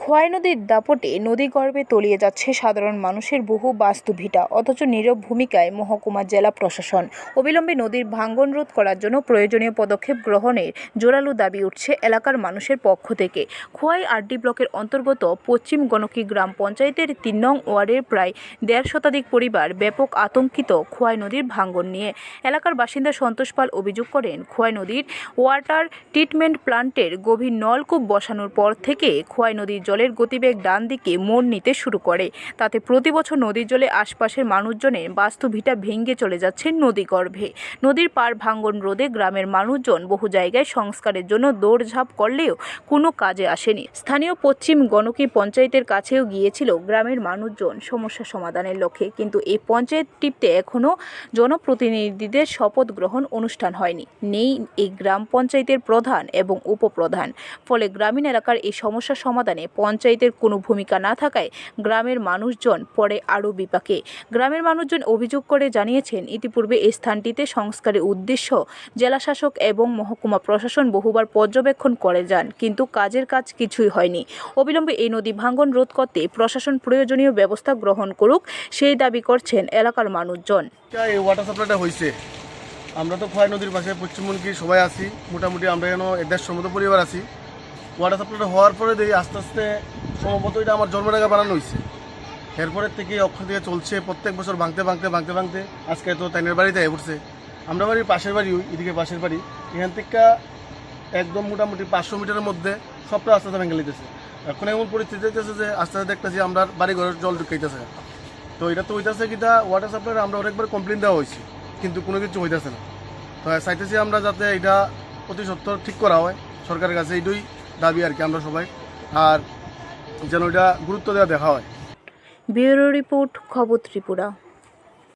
খোয়াই নদীর দাপটে নদীগর্ভে তলিয়ে যাচ্ছে সাধারণ মানুষের বহু বাস্তুভিটা, অথচ নীরব ভূমিকায় মহকুমা জেলা প্রশাসন। অবিলম্বে নদীর ভাঙ্গন রোধ করার জন্য প্রয়োজনীয় পদক্ষেপ গ্রহণের জোরালো দাবি উঠছে এলাকার মানুষের পক্ষ থেকে। খোয়াই আরডি ব্লকের অন্তর্গত পশ্চিম গণকি গ্রাম পঞ্চায়েতের তিন নং ওয়ার্ডের প্রায় দেড় শতাধিক পরিবার ব্যাপক আতঙ্কিত খোয়াই নদীর ভাঙ্গন নিয়ে। এলাকার বাসিন্দা সন্তোষ পাল অভিযোগ করেন, খোয়াই নদীর ওয়াটার ট্রিটমেন্ট প্লান্টের গভীর নলকূপ বসানোর পর থেকে খোয়াই নদীর জলের গতিবেগ ডান দিকে মোড় নিতে শুরু করে। তাতে প্রতি বছর নদীর জলে আশপাশের মানুষজনের বাস্তুভিটা ভেঙে চলে যাচ্ছে নদীগর্ভে নদীর পার ভাঙ্গন রোধে গ্রামের মানুষজন বহু জায়গায় সংস্কারের জন্য দৌড়ঝাঁপ করলেও কোনো কাজে আসেনি। স্থানীয় পশ্চিম গণকী পঞ্চায়েতের কাছেও গিয়েছিল গ্রামের মানুষজন সমস্যা সমাধানের লক্ষ্যে। কিন্তু এই পঞ্চায়েতটিতে এখনও জনপ্রতিনিধিদের শপথ গ্রহণ অনুষ্ঠান হয়নি। নেই এই গ্রাম পঞ্চায়েতের প্রধান এবং উপপ্রধান। ফলে গ্রামীণ এলাকার এই সমস্যা সমাধানে পঞ্চায়েতের কোনো ভূমিকা না থাকায় গ্রামের মানুষজন পরে আরও বিপাকে। গ্রামের মানুষজন অভিযোগ করে জানিয়েছেন, ইতিপূর্বে এই স্থানটিতে সংস্কারের উদ্দেশ্য জেলাশাসক এবং মহকুমা প্রশাসন বহুবার পর্যবেক্ষণ করে যান, কিন্তু কাজের কাজ কিছুই হয়নি। অবিলম্বে এই নদী ভাঙ্গন রোধ করতে প্রশাসন প্রয়োজনীয় ব্যবস্থা গ্রহণ করুক, সেই দাবি করছেন এলাকার মানুষজন। ওয়াটার সাপ্লাইটা হয়েছে আমরা তো খোয়াই নদীর পাশে, পশ্চিমবঙ্গের সবাই আছি। মোটামুটি আমরা যেন দেড়শোর মতো পরিবার আছি। ওয়াটার সাপ্লাইটা হওয়ার পরে দেখি আস্তে আস্তে সম্ভবত এটা আমার জন্মের আগে বানানো হয়েছে। এরপরের থেকে অক্ষর থেকে চলছে, প্রত্যেক বছর ভাঙতে ভাঙতে ভাঙতে ভাঙতে। আজকে তো তাইনের বাড়িতে পড়ছে। আমরা বাড়ির পাশের বাড়ি এদিকে পাশের বাড়ি। এখান থেকে একদম মোটামুটি পাঁচশো মিটারের মধ্যে সবটা আস্তে আস্তে ভেঙে লিতেছে এখন এমন পরিস্থিতি হইতেছে যে আস্তে আস্তে দেখতেছি আমরা বাড়ি ঘরের জল ঢুকাইতেছে। তো এটা তো হইতেছে কিটা ওয়াটার সাপ্লাই আমরা অনেকবার কমপ্লেন দেওয়া হয়েছে, কিন্তু কোনো কিছু হইতেছে না। তো চাইতেছি আমরা যাতে এটা অতি সত্তর ঠিক করা হয়, সরকারের কাছে এইটাই দাবি আর কি আমরা সবাই। আর যেন এটা গুরুত্ব দেওয়া দেখা হয়। ব্যুরো রিপোর্ট, খবর ত্রিপুরা।